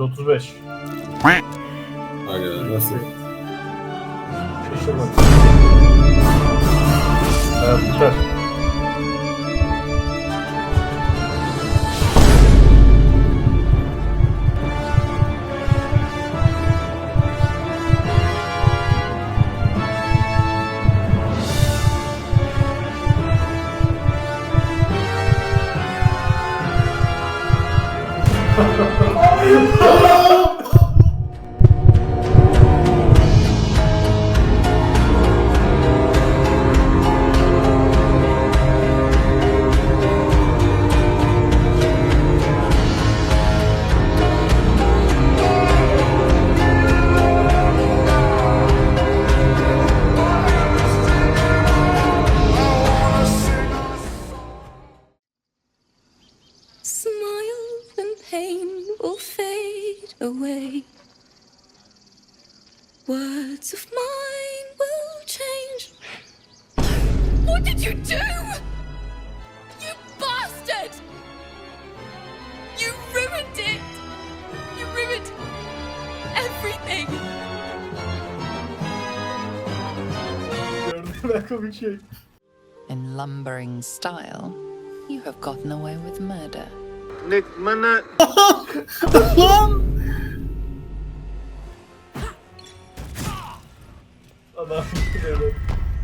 35. Aga nasıl? Şaşırmadım. Evet. Ha ha ha. Smile pain will fade away. Words of mine will change. What did you do? You bastard! You ruined it! You ruined everything! Gördüm ben komik şey. In lumbering style, you have gotten away with murder. Lekman'a... Lan! Adam